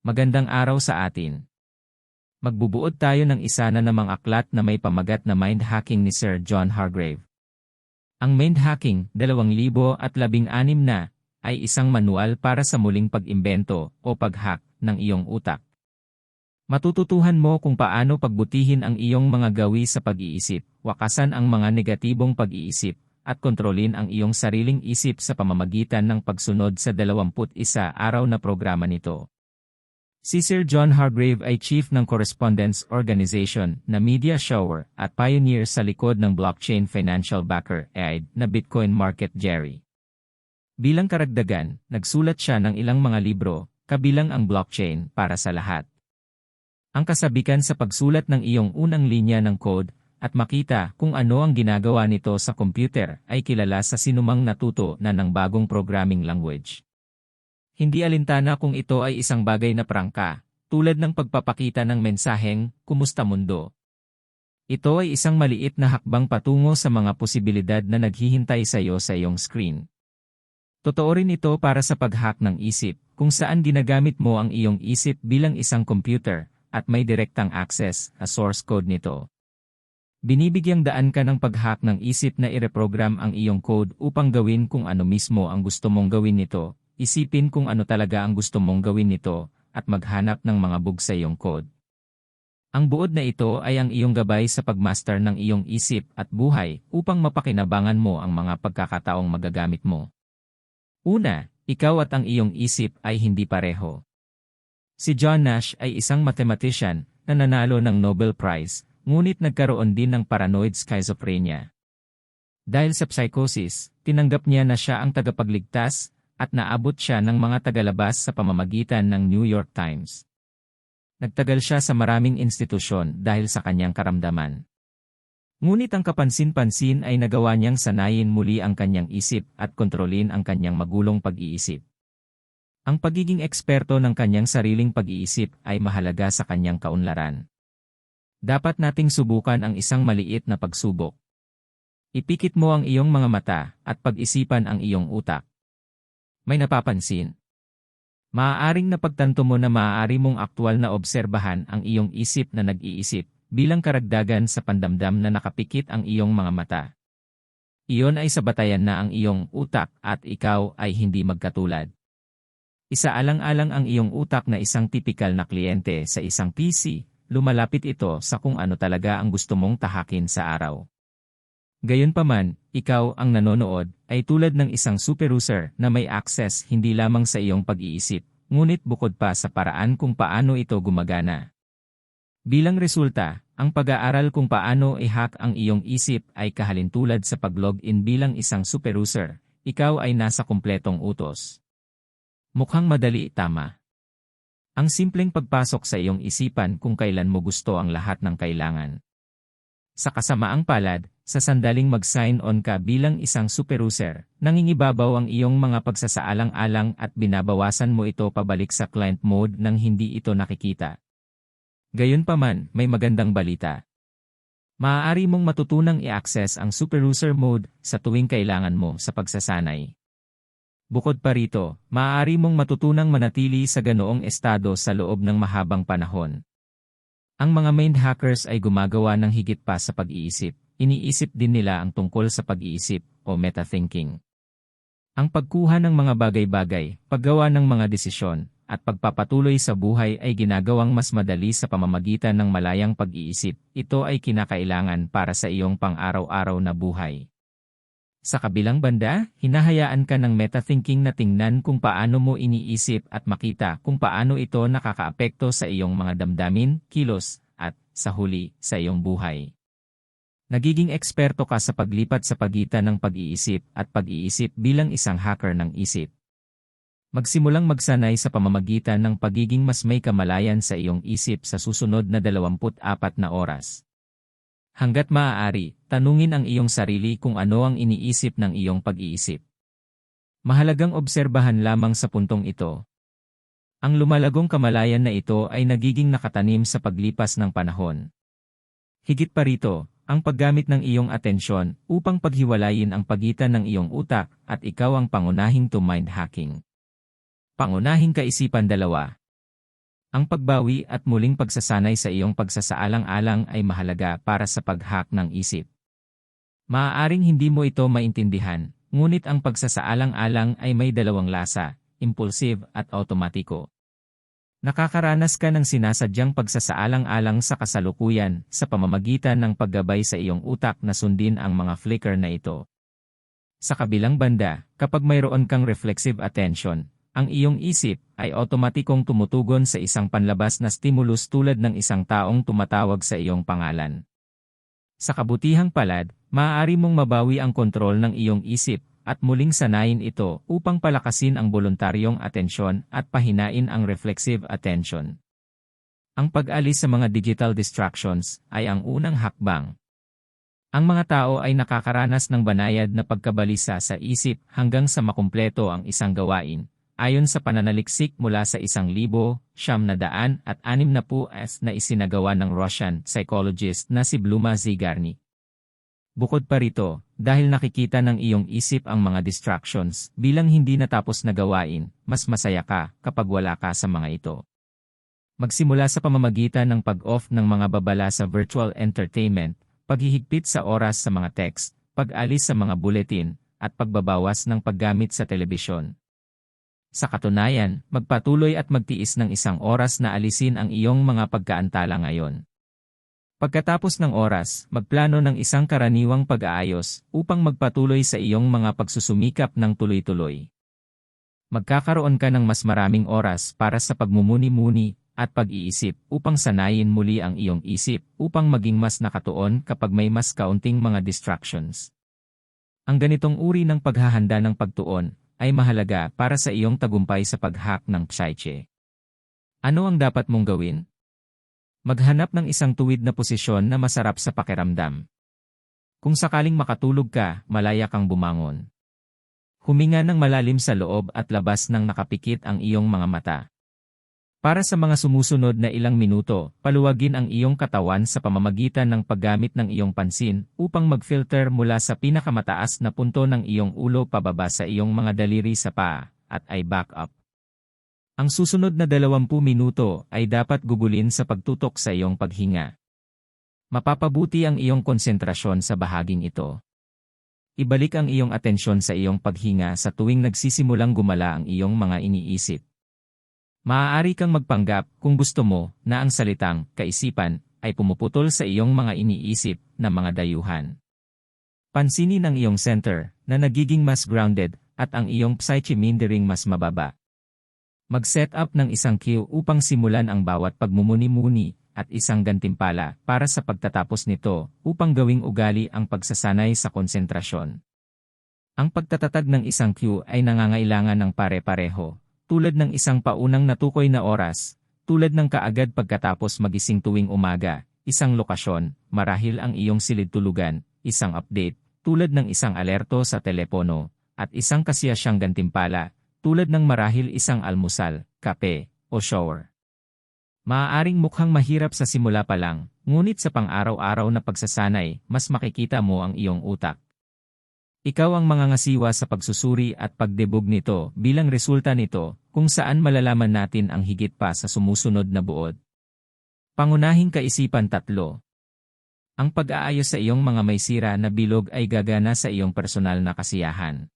Magandang araw sa atin. Magbubuod tayo ng isa na namang aklat na may pamagat na mind hacking ni Sir John Hargrave. Ang mind hacking, 2016 na, ay isang manual para sa muling pag-imbento o pag-hack ng iyong utak. Matututuhan mo kung paano pagbutihin ang iyong mga gawi sa pag-iisip, wakasan ang mga negatibong pag-iisip, at kontrolin ang iyong sariling isip sa pamamagitan ng pagsunod sa 21 araw na programa nito. Si Sir John Hargrave ay chief ng Correspondence Organization na media shower at pioneer sa likod ng blockchain financial backer AID na Bitcoin Market Jerry. Bilang karagdagan, nagsulat siya ng ilang mga libro, kabilang ang blockchain para sa lahat. Ang kasabikan sa pagsulat ng iyong unang linya ng code at makita kung ano ang ginagawa nito sa computer ay kilala sa sinumang natuto na ng bagong programming language. Hindi alintana kung ito ay isang bagay na prangka, tulad ng pagpapakita ng mensaheng, Kumusta mundo? Ito ay isang maliit na hakbang patungo sa mga posibilidad na naghihintay sa iyo sa iyong screen. Totoo rin ito para sa pag-hack ng isip, kung saan ginagamit mo ang iyong isip bilang isang computer, at may direktang access sa source code nito. Binibigyang daan ka ng pag-hack ng isip na ireprogram ang iyong code upang gawin kung ano mismo ang gusto mong gawin nito, Isipin kung ano talaga ang gusto mong gawin nito, at maghanap ng mga bug sa iyong code. Ang buod na ito ay ang iyong gabay sa pagmaster ng iyong isip at buhay upang mapakinabangan mo ang mga pagkakataong magagamit mo. Una, ikaw at ang iyong isip ay hindi pareho. Si John Nash ay isang mathematician na nanalo ng Nobel Prize, ngunit nagkaroon din ng paranoid schizophrenia. Dahil sa psychosis, tinanggap niya na siya ang tagapagligtas at naabot siya ng mga tagalabas sa pamamagitan ng New York Times. Nagtagal siya sa maraming institusyon dahil sa kanyang karamdaman. Ngunit ang kapansin-pansin ay nagawa niyang sanayin muli ang kanyang isip at kontrolin ang kanyang magulong pag-iisip. Ang pagiging eksperto ng kanyang sariling pag-iisip ay mahalaga sa kanyang kaunlaran. Dapat nating subukan ang isang maliit na pagsubok. Ipikit mo ang iyong mga mata at pag-isipan ang iyong utak. May napapansin. Maaaring napagtanto mo na maaari mong aktwal na obserbahan ang iyong isip na nag-iisip bilang karagdagan sa pandamdam na nakapikit ang iyong mga mata. Iyon ay sabatayan na ang iyong utak at ikaw ay hindi magkatulad. Isaalang-alang ang iyong utak na isang tipikal na kliyente sa isang PC, lumalapit ito sa kung ano talaga ang gusto mong tahakin sa araw. Gayunpaman, ikaw ang nanonood ay tulad ng isang superuser na may access hindi lamang sa iyong pag-iisip, ngunit bukod pa sa paraan kung paano ito gumagana. Bilang resulta, ang pag-aaral kung paano i-hack ang iyong isip ay kahalintulad sa pag-login bilang isang superuser, ikaw ay nasa kumpletong utos. Mukhang madali tama. Ang simpleng pagpasok sa iyong isipan kung kailan mo gusto ang lahat ng kailangan. Sa kasamaang palad, sa sandaling mag-sign on ka bilang isang superuser, nangingibabaw ang iyong mga pagsasaalang-alang at binabawasan mo ito pabalik sa client mode nang hindi ito nakikita. Gayunpaman, may magandang balita. Maaari mong matutunang i-access ang superuser mode sa tuwing kailangan mo sa pagsasanay. Bukod pa rito, maaari mong matutunang manatili sa ganoong estado sa loob ng mahabang panahon. Ang mga main hackers ay gumagawa ng higit pa sa pag-iisip iniisip din nila ang tungkol sa pag-iisip o meta-thinking. Ang pagkuha ng mga bagay-bagay, paggawa ng mga desisyon, at pagpapatuloy sa buhay ay ginagawang mas madali sa pamamagitan ng malayang pag-iisip. Ito ay kinakailangan para sa iyong pang-araw-araw na buhay. Sa kabilang banda, hinahayaan ka ng meta-thinking na tingnan kung paano mo iniisip at makita kung paano ito nakakaapekto sa iyong mga damdamin, kilos, at, sa huli, sa iyong buhay. Nagiging eksperto ka sa paglipat sa pagitan ng pag-iisip at pag-iisip bilang isang hacker ng isip. Magsimulang magsanay sa pamamagitan ng pagiging mas may kamalayan sa iyong isip sa susunod na 24 na oras. Hanggat maaari, tanungin ang iyong sarili kung ano ang iniisip ng iyong pag-iisip. Mahalagang obserbahan lamang sa puntong ito. Ang lumalagong kamalayan na ito ay nagiging nakatanim sa paglipas ng panahon. Higit pa rito, ang paggamit ng iyong atensyon upang paghiwalayin ang pagitan ng iyong utak at ikaw ang pangunahing to mind hacking. Pangunahing kaisipan dalawa. Ang pagbawi at muling pagsasanay sa iyong pagsasaalang-alang ay mahalaga para sa pag-hack ng isip. Maaaring hindi mo ito maintindihan, ngunit ang pagsasaalang-alang ay may dalawang lasa, impulsive at automatiko. Nakakaranas ka ng sinasadyang pagsasaalang-alang sa kasalukuyan sa pamamagitan ng paggabay sa iyong utak na sundin ang mga flicker na ito. Sa kabilang banda, kapag mayroon kang reflexive attention, ang iyong isip ay otomatikong tumutugon sa isang panlabas na stimulus tulad ng isang taong tumatawag sa iyong pangalan. Sa kabutihang palad, maaari mong mabawi ang kontrol ng iyong isip at muling sanayin ito upang palakasin ang voluntaryong atensyon at pahinain ang reflexive attention. Ang pag-alis sa mga digital distractions ay ang unang hakbang. Ang mga tao ay nakakaranas ng banayad na pagkabalisa sa isip hanggang sa makumpleto ang isang gawain, ayon sa pananaliksik mula sa isang libo, siyam na daan at anim na puas na isinagawa ng Russian psychologist na si Bluma Zygarny. Bukod pa rito, dahil nakikita ng iyong isip ang mga distractions bilang hindi natapos na gawain, mas masaya ka kapag wala ka sa mga ito. Magsimula sa pamamagitan ng pag-off ng mga babala sa virtual entertainment, paghihigpit sa oras sa mga text, pag-alis sa mga bulletin, at pagbabawas ng paggamit sa telebisyon. Sa katunayan, magpatuloy at magtiis ng isang oras na alisin ang iyong mga pagkaantala ngayon. Pagkatapos ng oras, magplano ng isang karaniwang pag-aayos upang magpatuloy sa iyong mga pagsusumikap ng tuloy-tuloy. Magkakaroon ka ng mas maraming oras para sa pagmumuni-muni at pag-iisip upang sanayin muli ang iyong isip upang maging mas nakatuon kapag may mas kaunting mga distractions. Ang ganitong uri ng paghahanda ng pagtuon ay mahalaga para sa iyong tagumpay sa pag-hack ng psyche. Ano ang dapat mong gawin? Maghanap ng isang tuwid na posisyon na masarap sa pakiramdam. Kung sakaling makatulog ka, malaya kang bumangon. Huminga ng malalim sa loob at labas ng nakapikit ang iyong mga mata. Para sa mga sumusunod na ilang minuto, paluwagin ang iyong katawan sa pamamagitan ng paggamit ng iyong pansin upang mag-filter mula sa pinakamataas na punto ng iyong ulo pababa sa iyong mga daliri sa paa, at ay back up. Ang susunod na 20 minuto ay dapat gugulin sa pagtutok sa iyong paghinga. Mapapabuti ang iyong konsentrasyon sa bahaging ito. Ibalik ang iyong atensyon sa iyong paghinga sa tuwing nagsisimulang gumala ang iyong mga iniisip. Maaari kang magpanggap kung gusto mo na ang salitang kaisipan ay pumuputol sa iyong mga iniisip na mga dayuhan. Pansinin ang iyong center na nagiging mas grounded at ang iyong psyche mindering mas mababa. Mag-set up ng isang cue upang simulan ang bawat pagmumuni-muni at isang gantimpala para sa pagtatapos nito upang gawing ugali ang pagsasanay sa konsentrasyon. Ang pagtatatag ng isang cue ay nangangailangan ng pare-pareho tulad ng isang paunang natukoy na oras, tulad ng kaagad pagkatapos magising tuwing umaga, isang lokasyon, marahil ang iyong silid tulugan, isang update, tulad ng isang alerto sa telepono, at isang kasiyasyang gantimpala, tulad ng marahil isang almusal, kape, o shower. Maaaring mukhang mahirap sa simula pa lang, ngunit sa pang-araw-araw na pagsasanay, mas makikita mo ang iyong utak. Ikaw ang mangangasiwa sa pagsusuri at pagdebog nito bilang resulta nito kung saan malalaman natin ang higit pa sa sumusunod na buod. Pangunahing kaisipan tatlo. Ang pag-aayos sa iyong mga may sira na bilog ay gagana sa iyong personal na kasiyahan.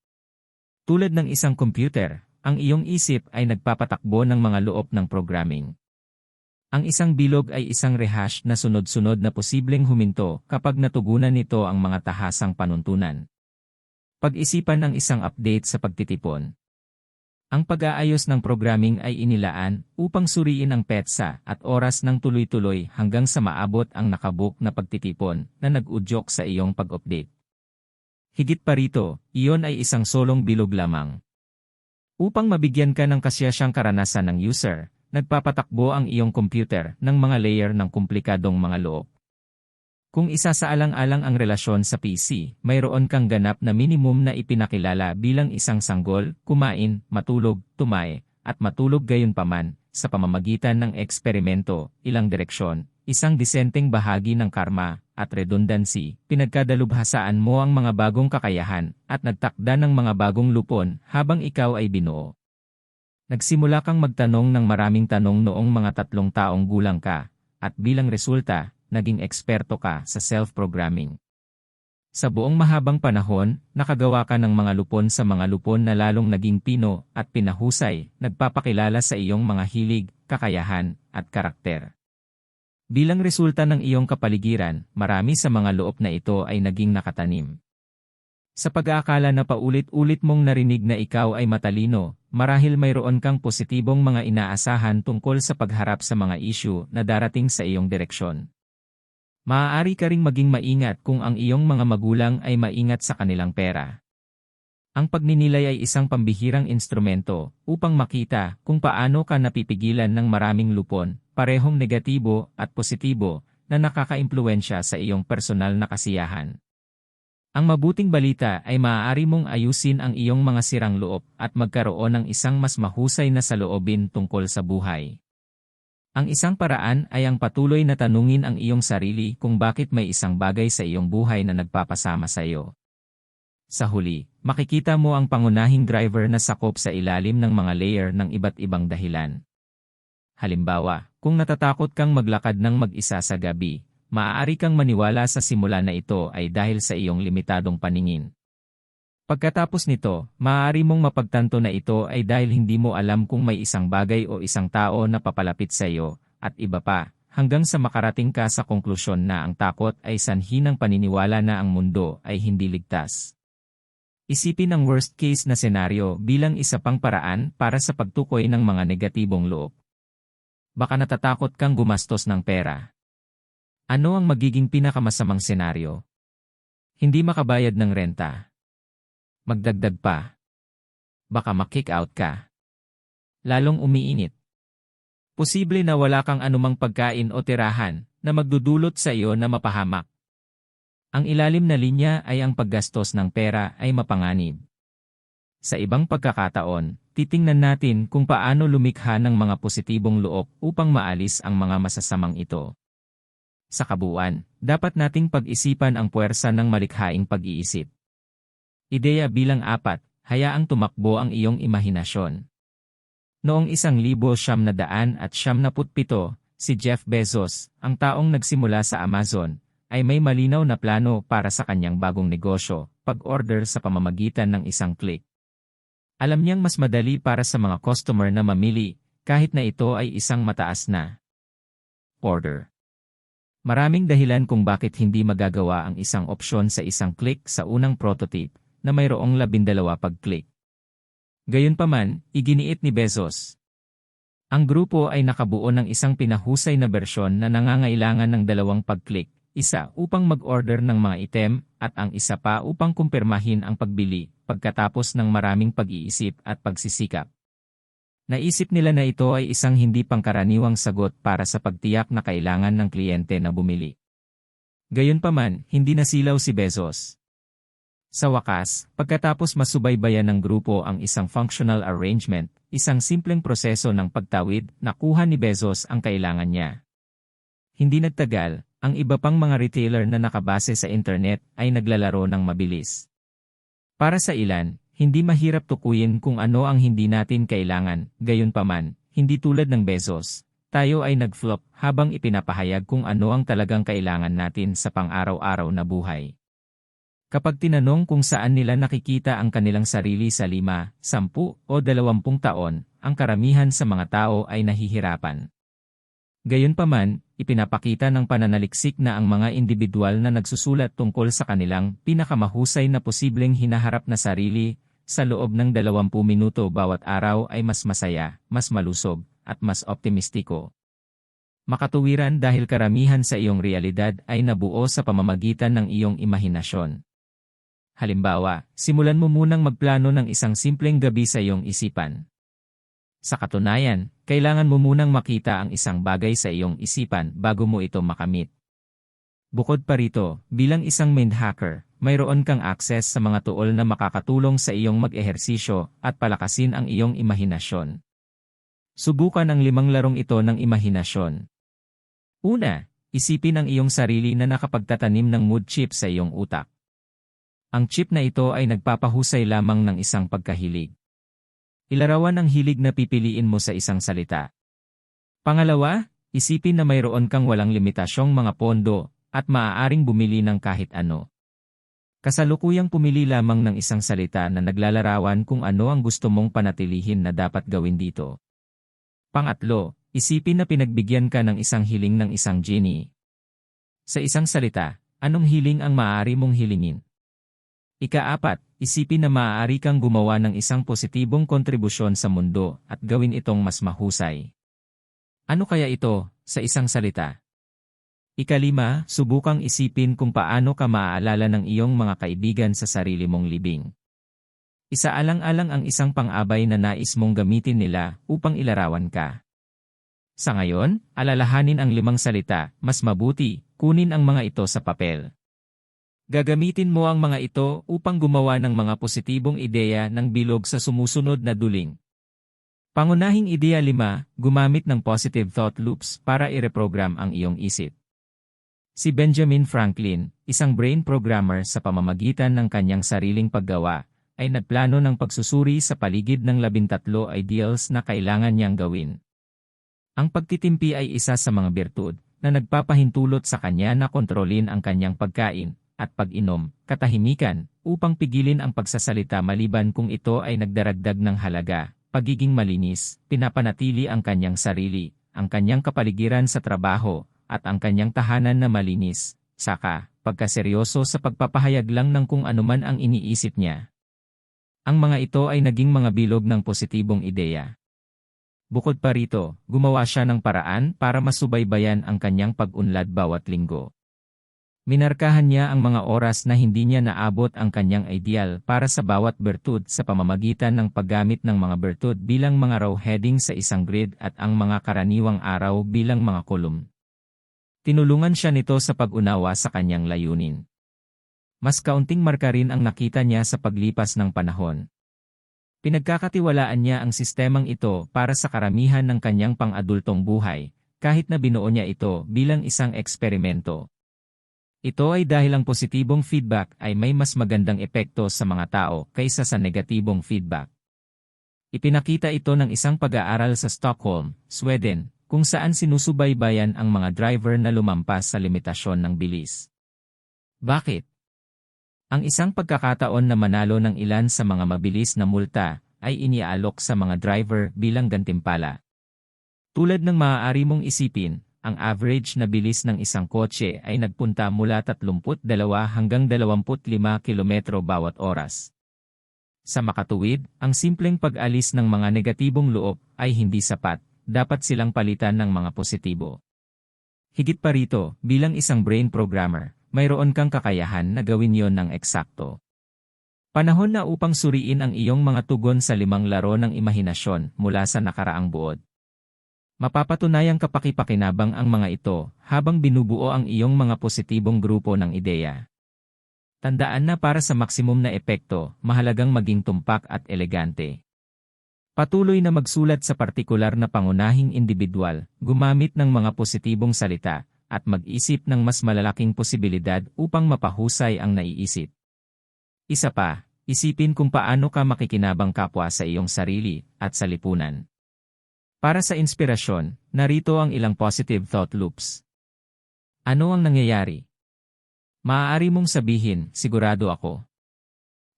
Tulad ng isang computer, ang iyong isip ay nagpapatakbo ng mga loob ng programming. Ang isang bilog ay isang rehash na sunod-sunod na posibleng huminto kapag natugunan nito ang mga tahasang panuntunan. Pag-isipan ang isang update sa pagtitipon. Ang pag-aayos ng programming ay inilaan upang suriin ang petsa at oras ng tuloy-tuloy hanggang sa maabot ang nakabook na pagtitipon na nag-udyok sa iyong pag-update. Higit pa rito, iyon ay isang solong bilog lamang. Upang mabigyan ka ng kasyasyang karanasan ng user, nagpapatakbo ang iyong computer ng mga layer ng komplikadong mga loob. Kung isa sa alang-alang ang relasyon sa PC, mayroon kang ganap na minimum na ipinakilala bilang isang sanggol, kumain, matulog, tumae, at matulog gayon paman, sa pamamagitan ng eksperimento, ilang direksyon, isang disenteng bahagi ng karma, at redundancy, pinagkadalubhasaan mo ang mga bagong kakayahan, at nagtakda ng mga bagong lupon habang ikaw ay binuo. Nagsimula kang magtanong ng maraming tanong noong mga tatlong taong gulang ka, at bilang resulta, naging eksperto ka sa self-programming. Sa buong mahabang panahon, nakagawa ka ng mga lupon sa mga lupon na lalong naging pino at pinahusay, nagpapakilala sa iyong mga hilig, kakayahan, at karakter. Bilang resulta ng iyong kapaligiran, marami sa mga loob na ito ay naging nakatanim. Sa pag-aakala na paulit-ulit mong narinig na ikaw ay matalino, marahil mayroon kang positibong mga inaasahan tungkol sa pagharap sa mga issue na darating sa iyong direksyon. Maaari ka ring maging maingat kung ang iyong mga magulang ay maingat sa kanilang pera. Ang pagninilay ay isang pambihirang instrumento upang makita kung paano ka napipigilan ng maraming lupon, parehong negatibo at positibo na nakakaimpluensya sa iyong personal na kasiyahan. Ang mabuting balita ay maaari mong ayusin ang iyong mga sirang loob at magkaroon ng isang mas mahusay na saloobin tungkol sa buhay. Ang isang paraan ay ang patuloy na tanungin ang iyong sarili kung bakit may isang bagay sa iyong buhay na nagpapasama sa iyo. Sa huli, makikita mo ang pangunahing driver na sakop sa ilalim ng mga layer ng iba't ibang dahilan. Halimbawa, kung natatakot kang maglakad ng mag-isa sa gabi, maaari kang maniwala sa simula na ito ay dahil sa iyong limitadong paningin. Pagkatapos nito, maaari mong mapagtanto na ito ay dahil hindi mo alam kung may isang bagay o isang tao na papalapit sa iyo, at iba pa, hanggang sa makarating ka sa konklusyon na ang takot ay sanhi ng paniniwala na ang mundo ay hindi ligtas. Isipin ang worst case na senaryo bilang isa pang paraan para sa pagtukoy ng mga negatibong loob. Baka natatakot kang gumastos ng pera. Ano ang magiging pinakamasamang senaryo? Hindi makabayad ng renta magdagdag pa. Baka makick out ka. Lalong umiinit. Posible na wala kang anumang pagkain o tirahan na magdudulot sa iyo na mapahamak. Ang ilalim na linya ay ang paggastos ng pera ay mapanganib. Sa ibang pagkakataon, titingnan natin kung paano lumikha ng mga positibong loob upang maalis ang mga masasamang ito. Sa kabuuan, dapat nating pag-isipan ang puwersa ng malikhaing pag-iisip. Ideya bilang apat, hayaang tumakbo ang iyong imahinasyon. Noong isang libo siyam na daan at siyam na putpito, si Jeff Bezos, ang taong nagsimula sa Amazon, ay may malinaw na plano para sa kanyang bagong negosyo, pag-order sa pamamagitan ng isang click. Alam niyang mas madali para sa mga customer na mamili, kahit na ito ay isang mataas na order. Maraming dahilan kung bakit hindi magagawa ang isang opsyon sa isang click sa unang prototype, na mayroong labindalawa pag-click. Gayunpaman, iginiit ni Bezos. Ang grupo ay nakabuo ng isang pinahusay na bersyon na nangangailangan ng dalawang pag-click, isa upang mag-order ng mga item at ang isa pa upang kumpirmahin ang pagbili pagkatapos ng maraming pag-iisip at pagsisikap. Naisip nila na ito ay isang hindi pangkaraniwang sagot para sa pagtiyak na kailangan ng kliyente na bumili. Gayunpaman, hindi nasilaw si Bezos. Sa wakas, pagkatapos masubaybayan ng grupo ang isang functional arrangement, isang simpleng proseso ng pagtawid, nakuha ni Bezos ang kailangan niya. Hindi nagtagal, ang iba pang mga retailer na nakabase sa internet ay naglalaro ng mabilis. Para sa ilan, hindi mahirap tukuyin kung ano ang hindi natin kailangan, gayon paman, hindi tulad ng Bezos. Tayo ay nag-flop habang ipinapahayag kung ano ang talagang kailangan natin sa pang-araw-araw na buhay. Kapag tinanong kung saan nila nakikita ang kanilang sarili sa lima, sampu o dalawampung taon, ang karamihan sa mga tao ay nahihirapan. Gayunpaman, ipinapakita ng pananaliksik na ang mga individual na nagsusulat tungkol sa kanilang pinakamahusay na posibleng hinaharap na sarili sa loob ng 20 minuto bawat araw ay mas masaya, mas malusog, at mas optimistiko. Makatuwiran dahil karamihan sa iyong realidad ay nabuo sa pamamagitan ng iyong imahinasyon. Halimbawa, simulan mo munang magplano ng isang simpleng gabi sa iyong isipan. Sa katunayan, kailangan mo munang makita ang isang bagay sa iyong isipan bago mo ito makamit. Bukod pa rito, bilang isang mind hacker, mayroon kang akses sa mga tuol na makakatulong sa iyong mag-ehersisyo at palakasin ang iyong imahinasyon. Subukan ang limang larong ito ng imahinasyon. Una, isipin ang iyong sarili na nakapagtatanim ng mood chip sa iyong utak. Ang chip na ito ay nagpapahusay lamang ng isang pagkahilig. Ilarawan ang hilig na pipiliin mo sa isang salita. Pangalawa, isipin na mayroon kang walang limitasyong mga pondo at maaaring bumili ng kahit ano. Kasalukuyang pumili lamang ng isang salita na naglalarawan kung ano ang gusto mong panatilihin na dapat gawin dito. Pangatlo, isipin na pinagbigyan ka ng isang hiling ng isang genie. Sa isang salita, anong hiling ang maaari mong hilingin? Ikaapat, isipin na maaari kang gumawa ng isang positibong kontribusyon sa mundo at gawin itong mas mahusay. Ano kaya ito, sa isang salita? Ikalima, subukang isipin kung paano ka maaalala ng iyong mga kaibigan sa sarili mong libing. Isaalang-alang ang isang pang-abay na nais mong gamitin nila upang ilarawan ka. Sa ngayon, alalahanin ang limang salita, mas mabuti, kunin ang mga ito sa papel. Gagamitin mo ang mga ito upang gumawa ng mga positibong ideya ng bilog sa sumusunod na duling. Pangunahing ideya 5, gumamit ng positive thought loops para i-reprogram ang iyong isip. Si Benjamin Franklin, isang brain programmer sa pamamagitan ng kanyang sariling paggawa, ay nagplano ng pagsusuri sa paligid ng labintatlo ideals na kailangan niyang gawin. Ang pagtitimpi ay isa sa mga birtud na nagpapahintulot sa kanya na kontrolin ang kanyang pagkain at pag-inom, katahimikan, upang pigilin ang pagsasalita maliban kung ito ay nagdaragdag ng halaga, pagiging malinis, pinapanatili ang kanyang sarili, ang kanyang kapaligiran sa trabaho, at ang kanyang tahanan na malinis, saka, pagkaseryoso sa pagpapahayag lang ng kung anuman ang iniisip niya. Ang mga ito ay naging mga bilog ng positibong ideya. Bukod pa rito, gumawa siya ng paraan para masubaybayan ang kanyang pag-unlad bawat linggo. Minarkahan niya ang mga oras na hindi niya naabot ang kanyang ideal para sa bawat bertud sa pamamagitan ng paggamit ng mga bertud bilang mga row heading sa isang grid at ang mga karaniwang araw bilang mga kolum. Tinulungan siya nito sa pag-unawa sa kanyang layunin. Mas kaunting marka rin ang nakita niya sa paglipas ng panahon. Pinagkakatiwalaan niya ang sistemang ito para sa karamihan ng kanyang pang-adultong buhay, kahit na binuo niya ito bilang isang eksperimento. Ito ay dahil ang positibong feedback ay may mas magandang epekto sa mga tao kaysa sa negatibong feedback. Ipinakita ito ng isang pag-aaral sa Stockholm, Sweden, kung saan sinusubaybayan ang mga driver na lumampas sa limitasyon ng bilis. Bakit? Ang isang pagkakataon na manalo ng ilan sa mga mabilis na multa ay iniaalok sa mga driver bilang gantimpala. Tulad ng maaari mong isipin, ang average na bilis ng isang kotse ay nagpunta mula 32 hanggang 25 km bawat oras. Sa makatuwid, ang simpleng pag-alis ng mga negatibong loob ay hindi sapat, dapat silang palitan ng mga positibo. Higit pa rito, bilang isang brain programmer, mayroon kang kakayahan na gawin yon ng eksakto. Panahon na upang suriin ang iyong mga tugon sa limang laro ng imahinasyon mula sa nakaraang buod. Mapapatunayang kapakipakinabang ang mga ito habang binubuo ang iyong mga positibong grupo ng ideya. Tandaan na para sa maksimum na epekto, mahalagang maging tumpak at elegante. Patuloy na magsulat sa partikular na pangunahing individual, gumamit ng mga positibong salita, at mag-isip ng mas malalaking posibilidad upang mapahusay ang naiisip. Isa pa, isipin kung paano ka makikinabang kapwa sa iyong sarili at sa lipunan. Para sa inspirasyon, narito ang ilang positive thought loops. Ano ang nangyayari? Maaari mong sabihin, sigurado ako.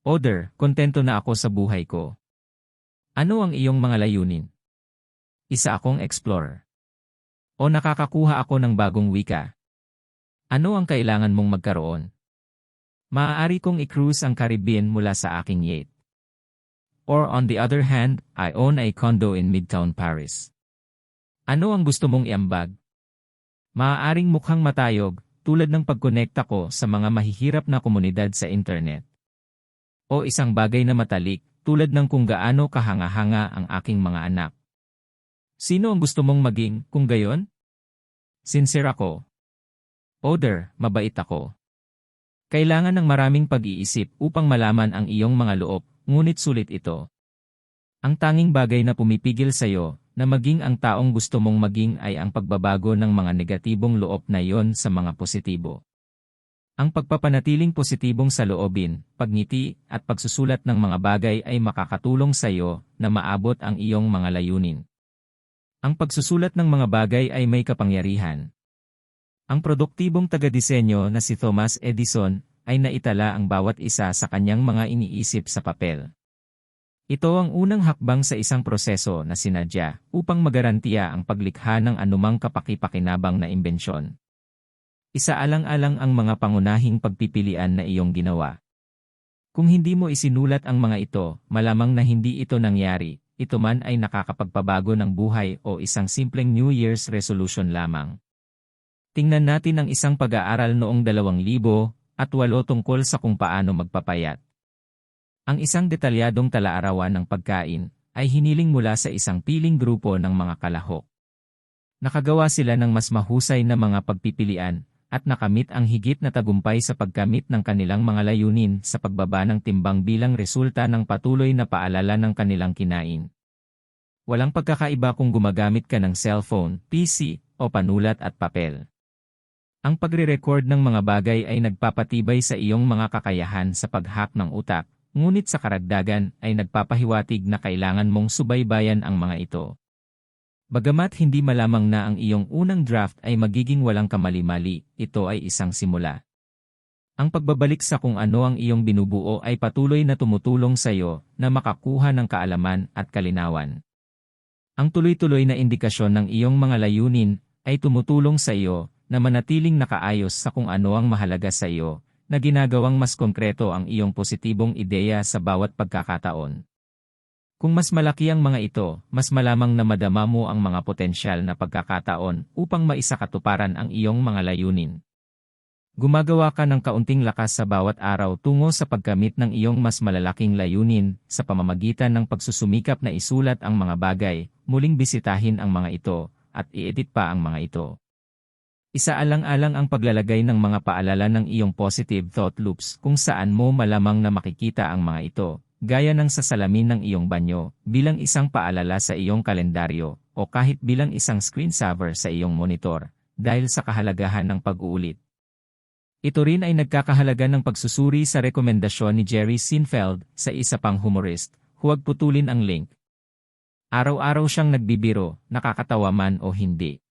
Oder, kontento na ako sa buhay ko. Ano ang iyong mga layunin? Isa akong explorer. O nakakakuha ako ng bagong wika. Ano ang kailangan mong magkaroon? Maaari kong i-cruise ang Caribbean mula sa aking yacht. Or on the other hand, I own a condo in Midtown Paris. Ano ang gusto mong iambag? Maaaring mukhang matayog, tulad ng pagkonekta ko sa mga mahihirap na komunidad sa internet. O isang bagay na matalik, tulad ng kung gaano kahanga-hanga ang aking mga anak. Sino ang gusto mong maging, kung gayon? Sincere ako. Oder, mabait ako. Kailangan ng maraming pag-iisip upang malaman ang iyong mga loob, ngunit sulit ito. Ang tanging bagay na pumipigil sa iyo na maging ang taong gusto mong maging ay ang pagbabago ng mga negatibong loob na iyon sa mga positibo. Ang pagpapanatiling positibong saloobin, pagngiti, at pagsusulat ng mga bagay ay makakatulong sa iyo na maabot ang iyong mga layunin. Ang pagsusulat ng mga bagay ay may kapangyarihan. Ang produktibong taga-disenyo na si Thomas Edison ay naitala ang bawat isa sa kanyang mga iniisip sa papel. Ito ang unang hakbang sa isang proseso na sinadya upang magarantiya ang paglikha ng anumang kapaki-pakinabang na imbensyon. Isaalang-alang ang mga pangunahing pagpipilian na iyong ginawa. Kung hindi mo isinulat ang mga ito, malamang na hindi ito nangyari, ito man ay nakakapagpabago ng buhay o isang simpleng New Year's resolution lamang. Tingnan natin ang isang pag-aaral noong 2000 at walo tungkol sa kung paano magpapayat. Ang isang detalyadong talaarawan ng pagkain ay hiniling mula sa isang piling grupo ng mga kalahok. Nakagawa sila ng mas mahusay na mga pagpipilian at nakamit ang higit na tagumpay sa pagkamit ng kanilang mga layunin sa pagbaba ng timbang bilang resulta ng patuloy na paalala ng kanilang kinain. Walang pagkakaiba kung gumagamit ka ng cellphone, PC, o panulat at papel. Ang pagre-record ng mga bagay ay nagpapatibay sa iyong mga kakayahan sa pag-hack ng utak, ngunit sa karagdagan ay nagpapahiwatig na kailangan mong subaybayan ang mga ito. Bagamat hindi malamang na ang iyong unang draft ay magiging walang kamali-mali, ito ay isang simula. Ang pagbabalik sa kung ano ang iyong binubuo ay patuloy na tumutulong sa iyo na makakuha ng kaalaman at kalinawan. Ang tuloy-tuloy na indikasyon ng iyong mga layunin ay tumutulong sa iyo na manatiling nakaayos sa kung ano ang mahalaga sa iyo, na ginagawang mas konkreto ang iyong positibong ideya sa bawat pagkakataon. Kung mas malaki ang mga ito, mas malamang na madama mo ang mga potensyal na pagkakataon upang maisakatuparan ang iyong mga layunin. Gumagawa ka ng kaunting lakas sa bawat araw tungo sa pagkamit ng iyong mas malalaking layunin sa pamamagitan ng pagsusumikap na isulat ang mga bagay, muling bisitahin ang mga ito, at i-edit pa ang mga ito. Isaalang-alang ang paglalagay ng mga paalala ng iyong positive thought loops kung saan mo malamang na makikita ang mga ito, gaya ng sa salamin ng iyong banyo, bilang isang paalala sa iyong kalendaryo, o kahit bilang isang screensaver sa iyong monitor, dahil sa kahalagahan ng pag-uulit. Ito rin ay nagkakahalaga ng pagsusuri sa rekomendasyon ni Jerry Sinfeld sa isa pang humorist, huwag putulin ang link. Araw-araw siyang nagbibiro, nakakatawa man o hindi.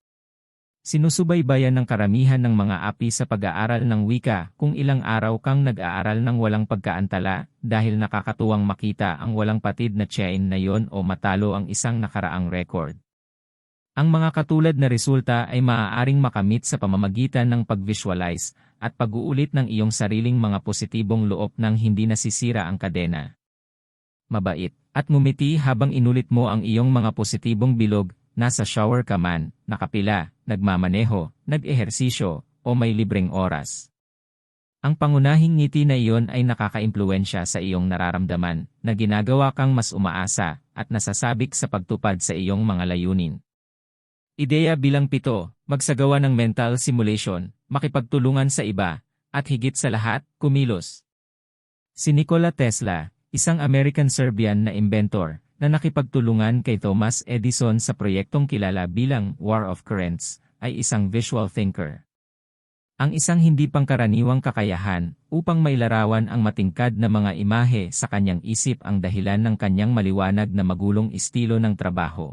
Sinusubaybayan ng karamihan ng mga api sa pag-aaral ng wika kung ilang araw kang nag-aaral ng walang pagkaantala dahil nakakatuwang makita ang walang patid na chain na yon o matalo ang isang nakaraang record. Ang mga katulad na resulta ay maaaring makamit sa pamamagitan ng pag-visualize at pag-uulit ng iyong sariling mga positibong loob nang hindi nasisira ang kadena. Mabait, at ngumiti habang inulit mo ang iyong mga positibong bilog nasa shower ka man, nakapila, nagmamaneho, nag-ehersisyo, o may libreng oras. Ang pangunahing ngiti na iyon ay nakakaimpluensya sa iyong nararamdaman na ginagawa kang mas umaasa at nasasabik sa pagtupad sa iyong mga layunin. Ideya bilang pito, magsagawa ng mental simulation, makipagtulungan sa iba, at higit sa lahat, kumilos. Si Nikola Tesla, isang American-Serbian na inventor, na nakipagtulungan kay Thomas Edison sa proyektong kilala bilang War of Currents, ay isang visual thinker. Ang isang hindi pangkaraniwang kakayahan upang mailarawan ang matingkad na mga imahe sa kanyang isip ang dahilan ng kanyang maliwanag na magulong estilo ng trabaho.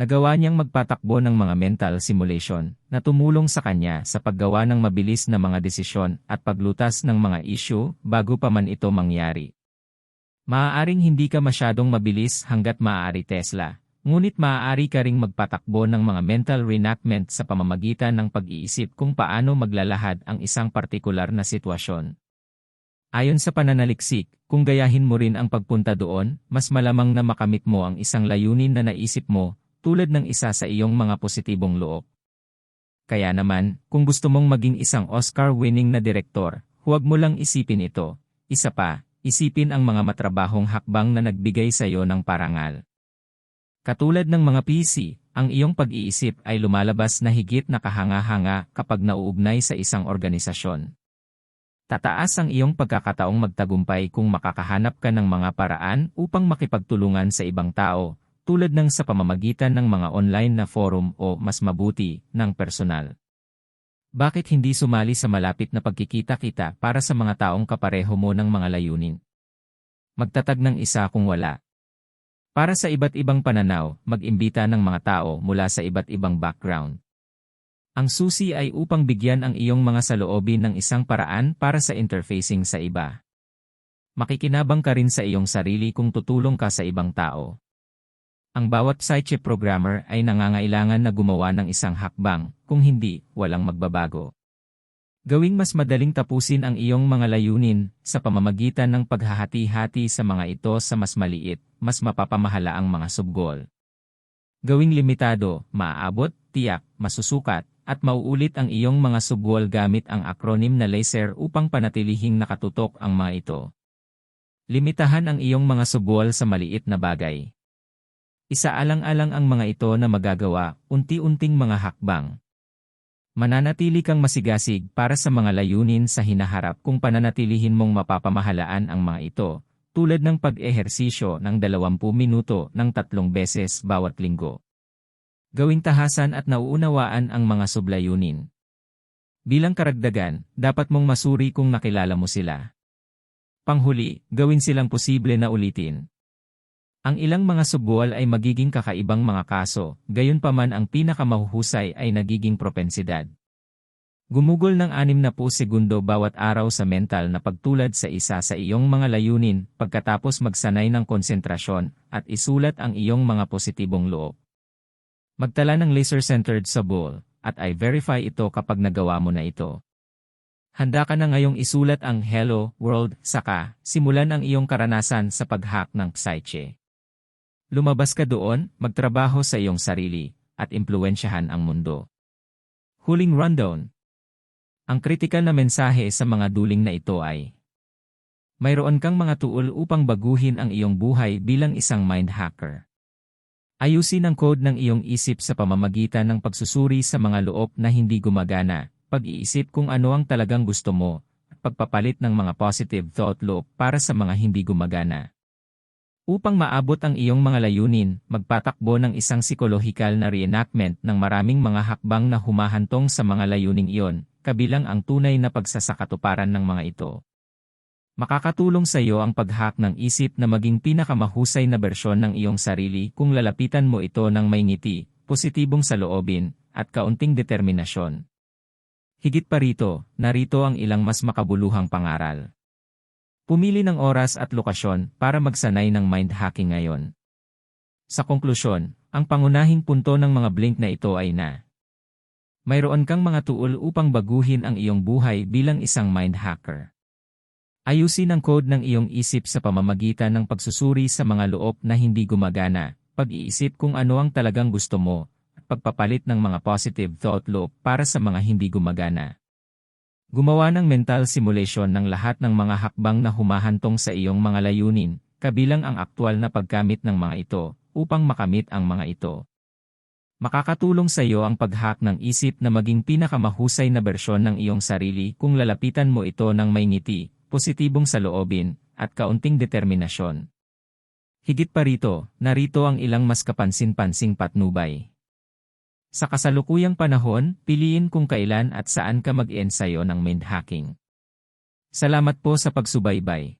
Nagawa niyang magpatakbo ng mga mental simulation na tumulong sa kanya sa paggawa ng mabilis na mga desisyon at paglutas ng mga issue bago pa man ito mangyari. Maaaring hindi ka masyadong mabilis hanggat maaari Tesla, ngunit maaari ka ring magpatakbo ng mga mental reenactment sa pamamagitan ng pag-iisip kung paano maglalahad ang isang partikular na sitwasyon. Ayon sa pananaliksik, kung gayahin mo rin ang pagpunta doon, mas malamang na makamit mo ang isang layunin na naisip mo, tulad ng isa sa iyong mga positibong loob. Kaya naman, kung gusto mong maging isang Oscar-winning na direktor, huwag mo lang isipin ito. Isa pa, isipin ang mga matrabahong hakbang na nagbigay sa iyo ng parangal. Katulad ng mga PC, ang iyong pag-iisip ay lumalabas na higit na kahanga-hanga kapag nauugnay sa isang organisasyon. Tataas ang iyong pagkakataong magtagumpay kung makakahanap ka ng mga paraan upang makipagtulungan sa ibang tao, tulad ng sa pamamagitan ng mga online na forum o mas mabuti, ng personal. Bakit hindi sumali sa malapit na pagkikita-kita para sa mga taong kapareho mo ng mga layunin? Magtatag ng isa kung wala. Para sa iba't ibang pananaw, mag-imbita ng mga tao mula sa iba't ibang background. Ang susi ay upang bigyan ang iyong mga saloobin ng isang paraan para sa interfacing sa iba. Makikinabang ka rin sa iyong sarili kung tutulong ka sa ibang tao. Ang bawat Psyche programmer ay nangangailangan na gumawa ng isang hakbang, kung hindi, walang magbabago. Gawing mas madaling tapusin ang iyong mga layunin sa pamamagitan ng paghahati-hati sa mga ito sa mas maliit, mas mapapamahala ang mga subgoal. Gawing limitado, maaabot, tiyak, masusukat, at mauulit ang iyong mga subgoal gamit ang acronym na LASER upang panatilihing nakatutok ang mga ito. Limitahan ang iyong mga subgoal sa maliit na bagay. Isaalang-alang ang mga ito na magagawa, unti-unting mga hakbang. Mananatili kang masigasig para sa mga layunin sa hinaharap kung pananatilihin mong mapapamahalaan ang mga ito, tulad ng pag-ehersisyo ng 20 minuto ng tatlong beses bawat linggo. Gawing tahasan at nauunawaan ang mga sublayunin. Bilang karagdagan, dapat mong masuri kung nakilala mo sila. Panghuli, gawin silang posible na ulitin. Ang ilang mga subbual ay magiging kakaibang mga kaso, gayunpaman ang pinakamahuhusay ay nagiging propensidad. Gumugol ng 60 segundo bawat araw sa mental na pagtulad sa isa sa iyong mga layunin pagkatapos magsanay ng konsentrasyon at isulat ang iyong mga positibong loob. Magtala ng laser-centered sa bowl at i-verify ito kapag nagawa mo na ito. Handa ka na ngayong isulat ang Hello World saka simulan ang iyong karanasan sa pag-hack ng Psyche. Lumabas ka doon, magtrabaho sa iyong sarili, at impluensyahan ang mundo. Huling rundown. Ang kritikal na mensahe sa mga duling na ito ay Mayroon kang mga tuol upang baguhin ang iyong buhay bilang isang mind hacker. Ayusin ang code ng iyong isip sa pamamagitan ng pagsusuri sa mga loob na hindi gumagana, pag-iisip kung ano ang talagang gusto mo, at pagpapalit ng mga positive thought loop para sa mga hindi gumagana. Upang maabot ang iyong mga layunin, magpatakbo ng isang psikolohikal na reenactment ng maraming mga hakbang na humahantong sa mga layuning iyon, kabilang ang tunay na pagsasakatuparan ng mga ito. Makakatulong sa iyo ang pag-hack ng isip na maging pinakamahusay na bersyon ng iyong sarili kung lalapitan mo ito ng may ngiti, positibong saloobin, at kaunting determinasyon. Higit pa rito, narito ang ilang mas makabuluhang pangaral. Pumili ng oras at lokasyon para magsanay ng mind hacking ngayon. Sa konklusyon, ang pangunahing punto ng mga blink na ito ay na mayroon kang mga tuol upang baguhin ang iyong buhay bilang isang mind hacker. Ayusin ang code ng iyong isip sa pamamagitan ng pagsusuri sa mga loob na hindi gumagana, pag-iisip kung ano ang talagang gusto mo, at pagpapalit ng mga positive thought loop para sa mga hindi gumagana. Gumawa ng mental simulation ng lahat ng mga hakbang na humahantong sa iyong mga layunin, kabilang ang aktwal na pagkamit ng mga ito, upang makamit ang mga ito. Makakatulong sa iyo ang pag-hack ng isip na maging pinakamahusay na bersyon ng iyong sarili kung lalapitan mo ito ng may ngiti, positibong saloobin, at kaunting determinasyon. Higit pa rito, narito ang ilang mas kapansin-pansing patnubay. Sa kasalukuyang panahon, piliin kung kailan at saan ka mag-ensayo ng mind hacking. Salamat po sa pagsubaybay.